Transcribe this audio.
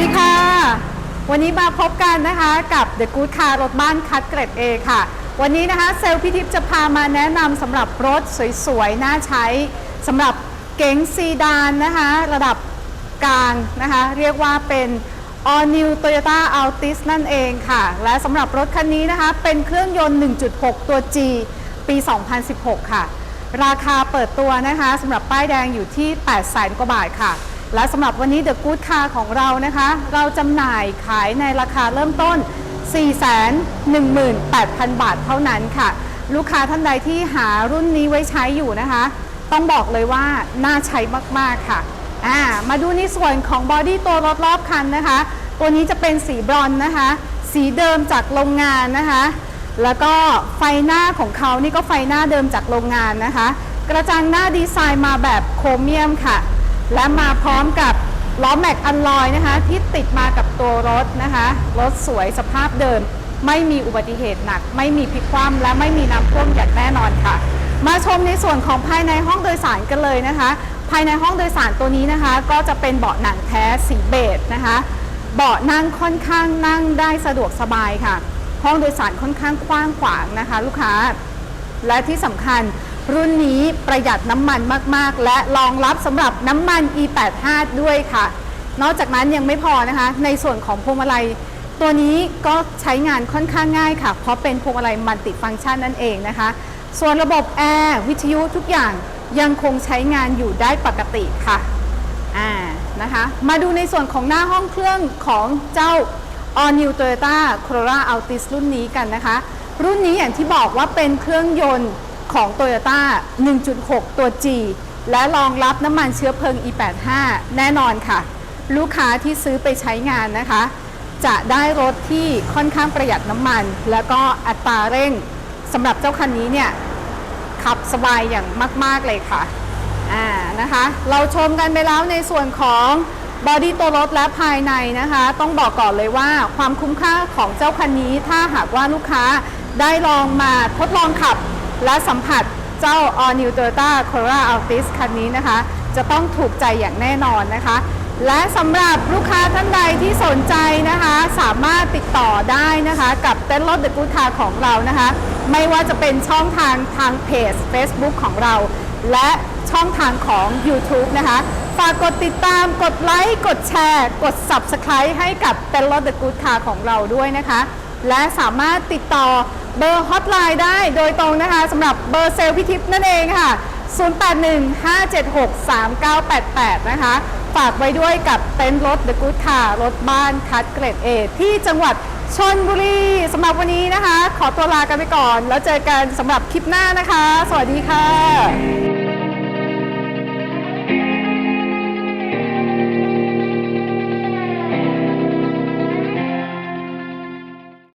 ดีค่ะ วันนี้มาพบกันนะคะกับ The Good Car รถบ้านคัดเกรด A ค่ะ วันนี้นะคะเซลล์พิทิพย์จะพามาแนะนำสำหรับรถสวยๆ น่าใช้สำหรับเก๋งซีดานนะคะ ระดับกลางนะคะ เรียกว่าเป็น All New Toyota Altis นั่นเองค่ะ และสำหรับรถคันนี้นะคะ เป็นเครื่องยนต์ 1.6 ตัว G ปี 2016 ค่ะ ราคาเปิดตัวนะคะสำหรับป้ายแดงอยู่ที่ 8 0 0 0 0 0กว่าบาทค่ะ และสำหรับวันนี้ The Good Car ของเรานะคะ เราจำหน่ายขายในราคาเริ่มต้น 418,000 บาทเท่านั้นค่ะ ลูกค้าท่านใดที่หารุ่นนี้ไว้ใช้อยู่นะคะ ต้องบอกเลยว่าน่าใช้มาก ๆ ค่ะอ่ามาดูในส่วนของบอดี้ตัวรถรอบคันนะคะ ตัวนี้จะเป็นสีบรอนซ์นะคะ สีเดิมจากโรงงานนะคะ แล้วก็ไฟหน้าของเขานี่ก็ไฟหน้าเดิมจากโรงงานนะคะ กระจังหน้าดีไซน์มาแบบโครเมียมค่ะ และมาพร้อมกับล้อแม็กอัลลอยนะคะ ที่ติดมากับตัวรถนะคะ รถสวยสภาพเดิม ไม่มีอุบัติเหตุหนัก ไม่มีพลิกคว่ำและไม่มีน้ำท่วมอย่างแน่นอนค่ะ มาชมในส่วนของภายในห้องโดยสารกันเลยนะคะ ภายในห้องโดยสารตัวนี้นะคะ ก็จะเป็นเบาะหนังแท้สีเบจนะคะ เบาะนั่งค่อนข้างนั่งได้สะดวกสบายค่ะ ห้องโดยสารค่อนข้างกว้างขวางนะคะ ลูกค้า และที่สำคัญ รุ่นนี้ประหยัดน้ำมันมากๆ และรองรับสำหรับน้ำมัน E85 ด้วยค่ะ นอกจากนั้นยังไม่พอนะคะ ในส่วนของพวงมาลัย ตัวนี้ก็ใช้งานค่อนข้างง่ายค่ะ เพราะเป็นพวงมาลัยมัลติฟังก์ชันนั่นเองนะคะ ส่วนระบบแอร์วิทยุทุกอย่างยังคงใช้งานอยู่ได้ปกติค่ะอ่านะคะมาดูในส่วนของหน้าห้องเครื่องของเจ้า All New Toyota Corolla Altis รุ่นนี้กันนะคะ รุ่นนี้อย่างที่บอกว่าเป็นเครื่องยนต์ ของ Toyota 1.6 ตัว G และรองรับน้ำมันเชื้อเพลิง E85 แน่นอนค่ะ ลูกค้าที่ซื้อไปใช้งานนะคะ จะได้รถที่ค่อนข้างประหยัดน้ำมัน แล้วก็อัตราเร่งสำหรับเจ้าคันนี้เนี่ย ขับสบายอย่างมาก ๆ เลยค่ะอ่านะคะ เราชมกันไปแล้วในส่วนของบอดี้ตัวรถและภายในนะคะ ต้องบอกก่อนเลยว่าความคุ้มค่าของเจ้าคันนี้ถ้าหากว่าลูกค้าได้ลองมาทดลองขับ และสัมผัสเจ้า All New Toyota Corolla Altis คันนี้นะคะ จะต้องถูกใจอย่างแน่นอนนะคะ และสำหรับลูกค้าท่านใดที่สนใจนะคะ สามารถติดต่อได้นะคะ กับเต้นรถเดอะกู d คาของเรานะคะ ไม่ว่าจะเป็นช่องทางทางเพจ Facebook ของเรา และช่องทางของ YouTube นะคะฝากกดติดตาม กดไลค์ กดแชร์ กด Subscribe ให้กับเต้นรถเดอะกู d คาของเราด้วยนะคะ และสามารถติดต่อ เบอร์ฮอตไลน์ได้โดยตรงนะคะสำหรับเบอร์เซลล์พิทิพนั่นเองค่ะ 0815763988 นะคะ ฝากไว้ด้วยกับเต็นท์รถ The Good Car รถบ้านคัดเกรดเอที่จังหวัดชนบุรีสำหรับวันนี้นะคะ ขอตัวลากันไปก่อน แล้วเจอกันสำหรับคลิปหน้านะคะ สวัสดีค่ะ